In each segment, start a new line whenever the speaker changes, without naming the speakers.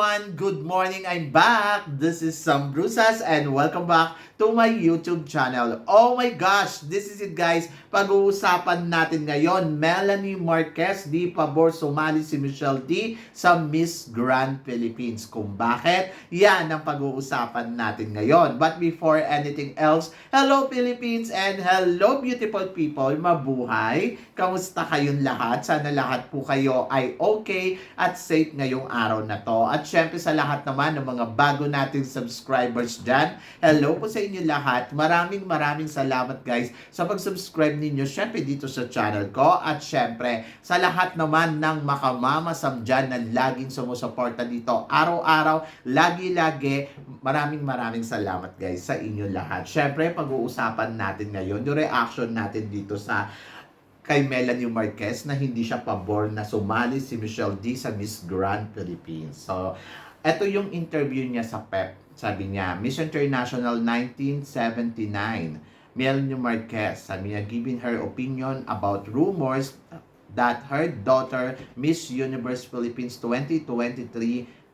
Everyone! Good morning! I'm back! This is Sam Brusas and welcome back to my YouTube channel. Oh my gosh! This is it guys! Pag-uusapan natin ngayon, Melanie Marquez di pabor sumali si Michelle D sa Miss Grand Philippines. Kung bakit? Yan ang pag-uusapan natin ngayon. But before anything else, hello Philippines and hello beautiful people! Mabuhay! Kamusta kayong lahat? Sana lahat po kayo ay okay at safe ngayong araw na to. At syempre sa lahat naman ng mga bago nating subscribers dyan, hello po sa inyo lahat. Maraming maraming salamat guys sa pag-subscribe ninyo syempre dito sa channel ko. At syempre sa lahat naman ng makamamasam dyan na laging sumusuporta dito araw-araw, lagi-lagi. Maraming maraming salamat guys sa inyo lahat. Syempre pag-uusapan natin ngayon yung reaction natin dito sa kay Melanie Marquez na hindi siya pabor na sumali si Michelle D sa Miss Grand Philippines. So, ito yung interview niya sa PEP. Sabi niya, Miss International 1979. Melanie Marquez, sabi niya, giving her opinion about rumors that her daughter, Miss Universe Philippines 2023,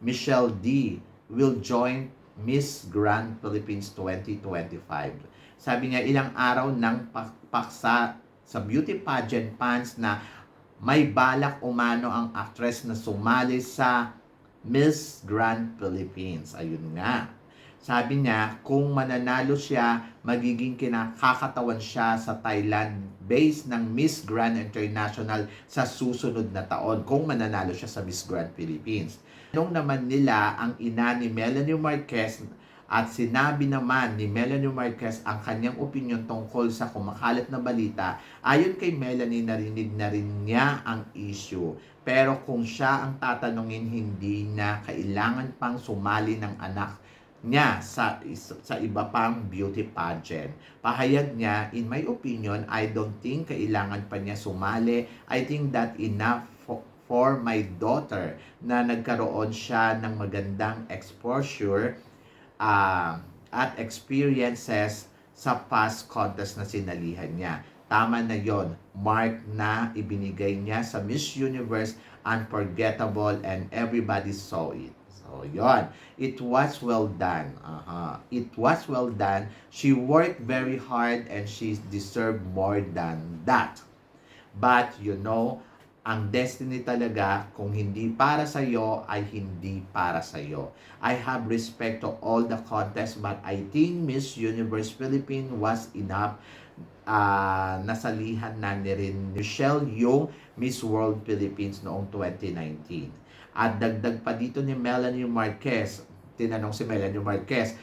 Michelle D, will join Miss Grand Philippines 2025. Sabi niya, ilang araw ng pak- paksa sa beauty pageant fans na may balak umano ang actress na sumali sa Miss Grand Philippines. Ayun nga. Sabi niya, kung mananalo siya, magiging kinakakatawan siya sa Thailand base ng Miss Grand International sa susunod na taon kung mananalo siya sa Miss Grand Philippines. Nung naman nila ang ina ni Melanie Marquez at sinabi naman ni Melanie Marquez ang kanyang opinion tungkol sa kumakalat na balita, ayon kay Melanie narinig na rin niya ang issue. Pero kung siya ang tatanungin, hindi na kailangan pang sumali ng anak niya sa sa iba pang beauty pageant. Pahayag niya, in my opinion, I don't think kailangan pa niya sumali. I think that enough for, my daughter na nagkaroon siya ng magandang exposure ah, at experiences sa past contest na sinalihan niya. Tama na yon mark na ibinigay niya sa Miss Universe, unforgettable and everybody saw it. So, yon. It was well done. Aha. It was well done. She worked very hard and she deserved more than that. But, you know, ang destiny talaga, kung hindi para sa iyo, ay hindi para sa iyo. I have respect to all the contests, but I think Miss Universe Philippines was enough uh, nasalihan na ni rin Michelle yung Miss World Philippines noong 2019. At dagdag pa dito ni Melanie Marquez, tinanong si Melanie Marquez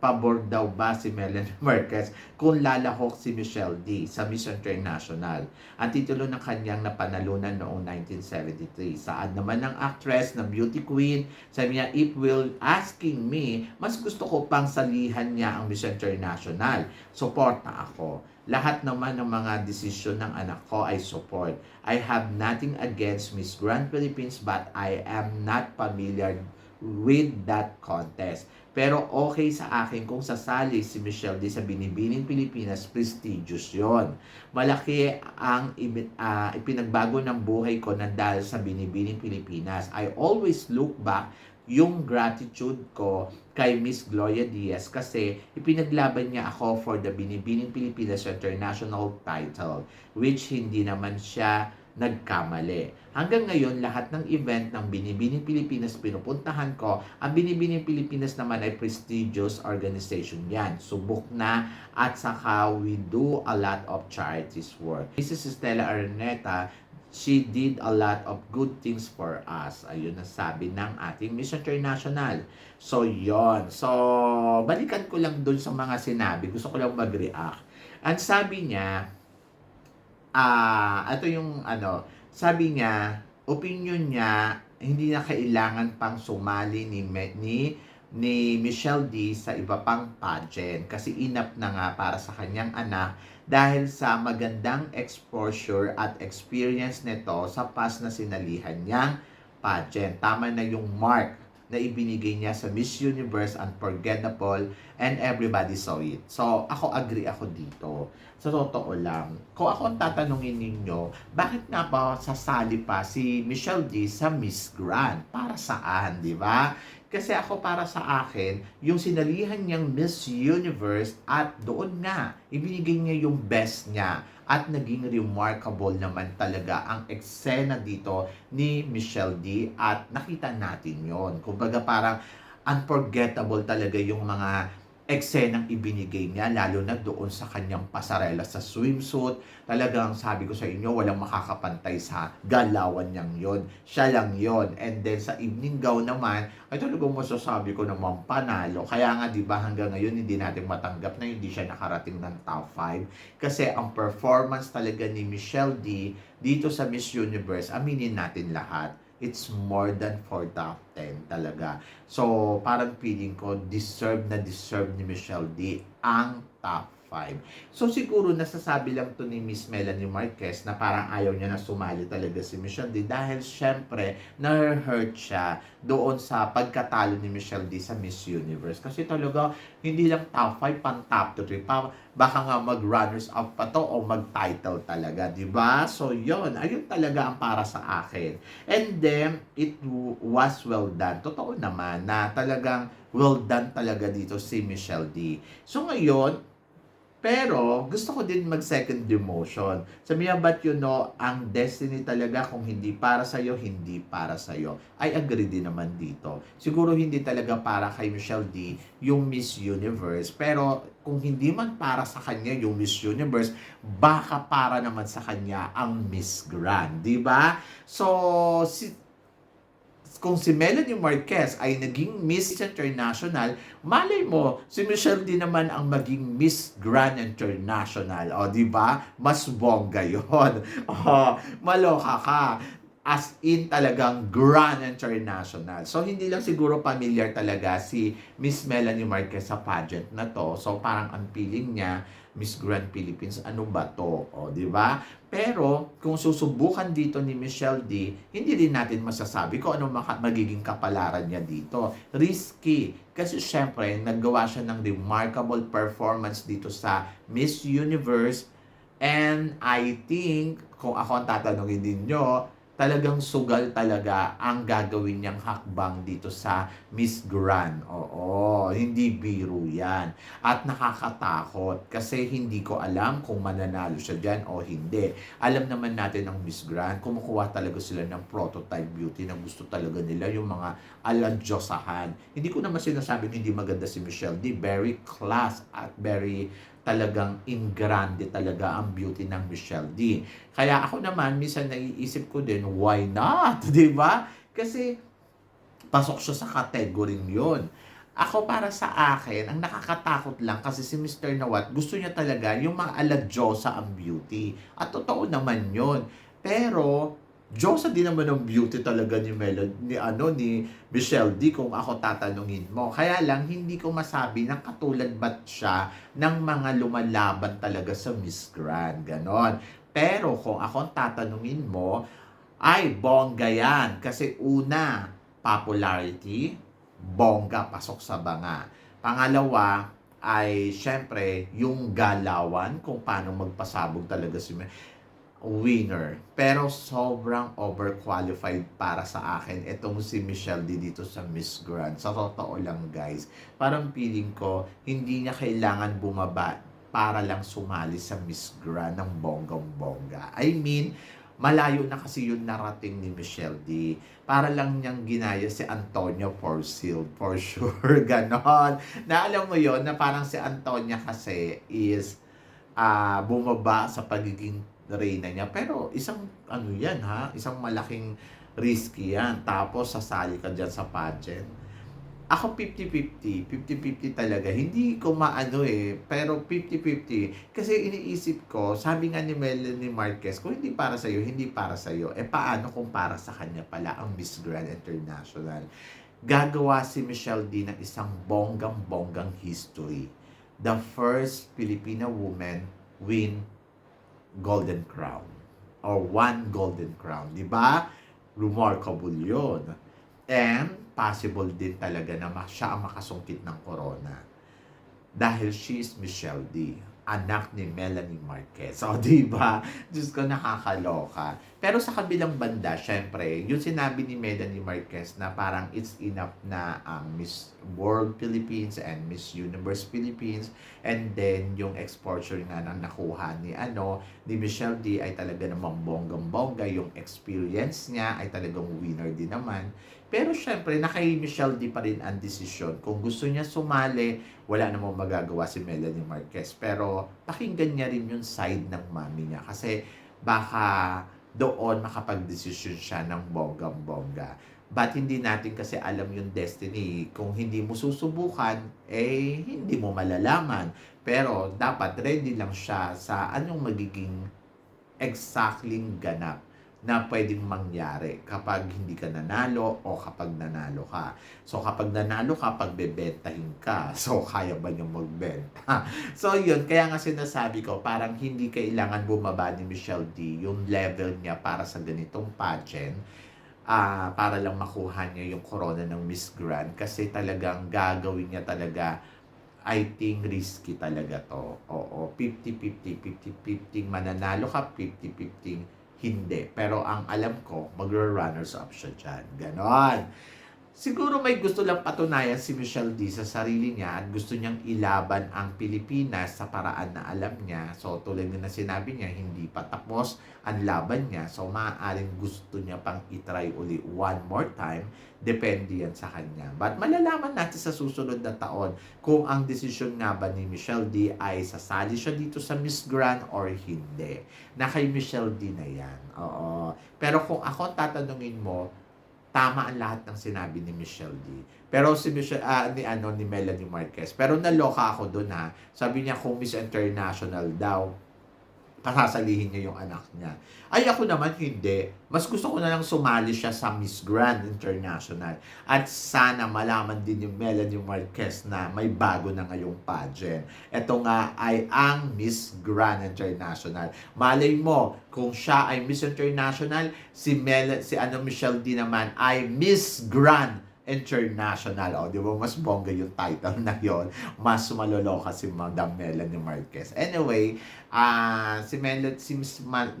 pabor daw ba si Melanie Marquez kung lalahok si Michelle D sa Miss International. Ang titulo ng kanyang napanalunan noong 1973. Saan naman ng actress na beauty queen, sabi niya, if will asking me, mas gusto ko pang salihan niya ang Miss International. Support na ako. Lahat naman ng mga desisyon ng anak ko ay support. I have nothing against Miss Grand Philippines but I am not familiar with that contest. Pero okay sa akin kung sasali si Michelle D sa Binibining Pilipinas, prestigious yon. Malaki ang uh, ipinagbago ng buhay ko na dahil sa Binibining Pilipinas. I always look back yung gratitude ko kay Miss Gloria Diaz kasi ipinaglaban niya ako for the Binibining Pilipinas International title which hindi naman siya nagkamali. Hanggang ngayon, lahat ng event ng Binibining Pilipinas pinupuntahan ko, ang Binibining Pilipinas naman ay prestigious organization yan. Subok na at saka we do a lot of charities work. Mrs. Stella Araneta, she did a lot of good things for us. Ayun ang sabi ng ating Miss International. So, yon So, balikan ko lang dun sa mga sinabi. Gusto ko lang mag-react. Ang sabi niya, ah, uh, ito yung ano, sabi niya, opinion niya, hindi na kailangan pang sumali ni, ni ni Michelle D sa iba pang pageant kasi inap na nga para sa kanyang anak dahil sa magandang exposure at experience nito sa past na sinalihan niyang pageant. Tama na yung mark na ibinigay niya sa Miss Universe Unforgettable and everybody saw it. So, ako agree ako dito. Sa totoo lang, kung ako ang tatanungin ninyo, bakit nga ba sasali pa si Michelle D sa Miss Grand? Para saan, di ba? Kasi ako para sa akin, yung sinalihan niyang Miss Universe at doon nga, ibinigay niya yung best niya at naging remarkable naman talaga ang eksena dito ni Michelle D at nakita natin yon. Kumbaga parang unforgettable talaga yung mga eksenang ibinigay niya, lalo na doon sa kanyang pasarela sa swimsuit. Talagang sabi ko sa inyo, walang makakapantay sa galawan niyang yon. Siya lang yon. And then sa evening gown naman, ay talagang masasabi ko naman panalo. Kaya nga, di ba, hanggang ngayon hindi natin matanggap na hindi siya nakarating ng top 5. Kasi ang performance talaga ni Michelle D dito sa Miss Universe, aminin natin lahat, it's more than for top 10 talaga. So, parang feeling ko, deserve na deserve ni Michelle D ang top 5. So, siguro nasasabi lang to ni Miss Melanie Marquez na parang ayaw niya na sumali talaga si Michelle D dahil syempre, na-hurt siya doon sa pagkatalo ni Michelle D sa Miss Universe. Kasi talaga, hindi lang top 5, pan top 3 pa. Baka nga mag-runners up pa to o mag-title talaga, di ba? So, yon Ayun talaga ang para sa akin. And then, it was well done. Totoo naman na talagang well done talaga dito si Michelle D. So, ngayon, pero gusto ko din mag second demotion. Sabi niya, but you know, ang destiny talaga kung hindi para sa iyo, hindi para sa iyo. I agree din naman dito. Siguro hindi talaga para kay Michelle D yung Miss Universe. Pero kung hindi man para sa kanya yung Miss Universe, baka para naman sa kanya ang Miss Grand, 'di ba? So si kung si Melanie Marquez ay naging Miss International, malay mo, si Michelle din naman ang maging Miss Grand International. O, di ba? Mas bongga yun. O, maloka ka. As in talagang Grand International. So, hindi lang siguro familiar talaga si Miss Melanie Marquez sa pageant na to. So, parang ang feeling niya, Miss Grand Philippines, ano ba to? O, di ba? Pero, kung susubukan dito ni Michelle D, hindi din natin masasabi kung ano magiging kapalaran niya dito. Risky. Kasi syempre, naggawa siya ng remarkable performance dito sa Miss Universe. And I think, kung ako ang tatanungin din nyo, talagang sugal talaga ang gagawin niyang hakbang dito sa Miss Grand. Oo, hindi biro yan. At nakakatakot kasi hindi ko alam kung mananalo siya dyan o hindi. Alam naman natin ng Miss Grand, kumukuha talaga sila ng prototype beauty na gusto talaga nila yung mga aladyosahan. Hindi ko naman sinasabing hindi maganda si Michelle D. Very class at very talagang in grande talaga ang beauty ng Michelle D. Kaya ako naman, minsan naiisip ko din, why not? Di ba? Kasi pasok siya sa category yun. Ako para sa akin, ang nakakatakot lang kasi si Mr. Nawat, gusto niya talaga yung mga aladyosa ang beauty. At totoo naman yon Pero, Diyosa din naman ng beauty talaga ni Melody, ni ano, ni Michelle D kung ako tatanungin mo. Kaya lang, hindi ko masabi na katulad ba't siya ng mga lumalaban talaga sa Miss Grand. Ganon. Pero kung ako tatanungin mo, ay bongga yan. Kasi una, popularity, bongga pasok sa banga. Pangalawa, ay syempre yung galawan kung paano magpasabog talaga si winner. Pero sobrang overqualified para sa akin itong si Michelle D dito sa Miss Grand. Sa totoo lang guys, parang feeling ko hindi niya kailangan bumaba para lang sumali sa Miss Grand ng bonggang-bongga. I mean, malayo na kasi yung narating ni Michelle D. Para lang niyang ginaya si Antonio Porcil, for sure, ganon. Na alam mo yon na parang si Antonia kasi is ah bumaba sa pagiging reyna niya. Pero isang ano yan ha, isang malaking risky yan. Tapos sasali ka dyan sa pageant. Ako 50-50, 50-50 talaga. Hindi ko maano eh, pero 50-50. Kasi iniisip ko, sabi nga ni Melanie Marquez, kung hindi para sa'yo, hindi para sa'yo. Eh paano kung para sa kanya pala ang Miss Grand International? Gagawa si Michelle D ng isang bonggang-bonggang history. The first Filipina woman win Golden Crown or one Golden Crown, di ba? Remarkable yun. And possible din talaga na siya ang makasungkit ng corona. Dahil she is Michelle D. Anak ni Melanie Marquez. So, di ba? Diyos ko, nakakaloka. Pero sa kabilang banda, syempre, yung sinabi ni Melanie Marquez na parang it's enough na ang Miss World Philippines and Miss Universe Philippines and then yung exposure nga na nakuha ni ano ni Michelle D ay talaga namang bonggang-bongga yung experience niya ay talagang winner din naman. Pero syempre na kay Michelle D pa rin ang desisyon. Kung gusto niya sumali wala namang magagawa si Melanie Marquez. Pero pakinggan niya rin yung side ng mami niya. Kasi baka doon makapag-desisyon siya ng bonggang-bongga. But hindi natin kasi alam yung destiny. Kung hindi mo susubukan, eh hindi mo malalaman. Pero dapat ready lang siya sa anong magiging exactly ganap na pwedeng mangyari kapag hindi ka nanalo o kapag nanalo ka. So kapag nanalo ka, pagbebentahin ka. So kaya ba niyang magbenta? so yun, kaya nga sinasabi ko, parang hindi kailangan bumaba ni Michelle D yung level niya para sa ganitong pageant ah para lang makuha niya yung corona ng Miss Grand kasi talagang gagawin niya talaga I think risky talaga to. Oo, 50-50, 50-50 mananalo ka, 50-50 hindi. Pero ang alam ko, magro-runners up siya dyan. Ganon. Siguro may gusto lang patunayan si Michelle D sa sarili niya at gusto niyang ilaban ang Pilipinas sa paraan na alam niya. So tulad na sinabi niya, hindi pa tapos ang laban niya. So maaaring gusto niya pang itry uli one more time. Depende yan sa kanya. But malalaman natin sa susunod na taon kung ang desisyon nga ba ni Michelle D ay sasali siya dito sa Miss Grand or hindi. Na kay Michelle D na yan. Oo. Pero kung ako tatanungin mo, tama ang lahat ng sinabi ni Michelle D. Pero si Michelle, ah, ni ano ni Melanie Marquez. Pero naloka ako doon ha. Sabi niya kung Miss International daw, pasasalihin niya yung anak niya. Ay ako naman hindi. Mas gusto ko na lang sumali siya sa Miss Grand International. At sana malaman din yung Melanie Marquez na may bago na ngayong pageant. Ito nga ay ang Miss Grand International. Malay mo, kung siya ay Miss International, si Mel si ano Michelle D naman ay Miss Grand International. O, di ba? Mas bongga yung title na yon Mas maloloka si Madam Melanie Marquez. Anyway, ah si, Mel si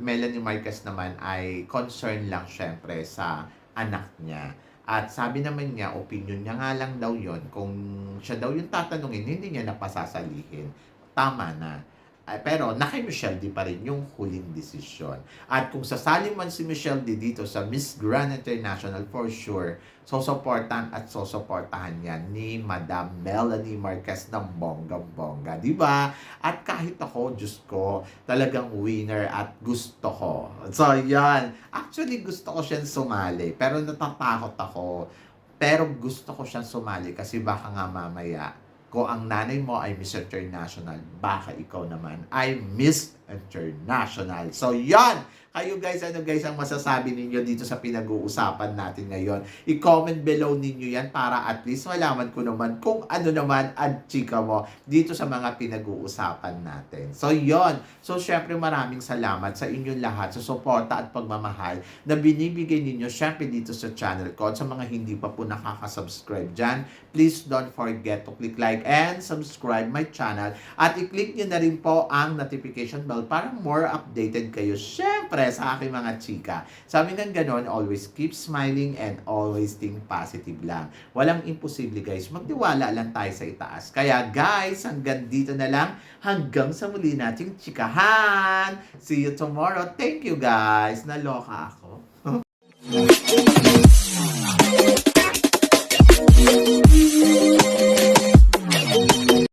Melanie Marquez naman ay concerned lang syempre sa anak niya. At sabi naman niya, opinion niya nga lang daw yon Kung siya daw yung tatanungin, hindi niya napasasalihin. Tama na. Ay, pero na kay Michelle D pa rin yung huling desisyon. At kung sasali man si Michelle D dito sa Miss Grand International, for sure, sosuportahan at sosuportahan yan ni Madam Melanie Marquez ng bonggang-bongga. di ba? At kahit ako, Diyos ko, talagang winner at gusto ko. So, yan. Actually, gusto ko siyang sumali. Pero natatakot ako. Pero gusto ko siyang sumali kasi baka nga mamaya kung ang nanay mo ay Miss International, baka ikaw naman ay Miss International. So, yan! Kayo guys, ano guys ang masasabi ninyo dito sa pinag-uusapan natin ngayon? I-comment below ninyo yan para at least malaman ko naman kung ano naman ang chika mo dito sa mga pinag-uusapan natin. So, yon So, syempre maraming salamat sa inyong lahat sa suporta at pagmamahal na binibigay ninyo syempre dito sa channel ko. At sa mga hindi pa po nakaka-subscribe dyan, please don't forget to click like and subscribe my channel. At i-click nyo na rin po ang notification bell para more updated kayo. Syempre, sa aking mga chika. Sabi ng ganon, always keep smiling and always think positive lang. Walang imposible guys. Magtiwala lang tayo sa itaas. Kaya guys, hanggang dito na lang. Hanggang sa muli nating chikahan. See you tomorrow. Thank you guys. Naloka ako.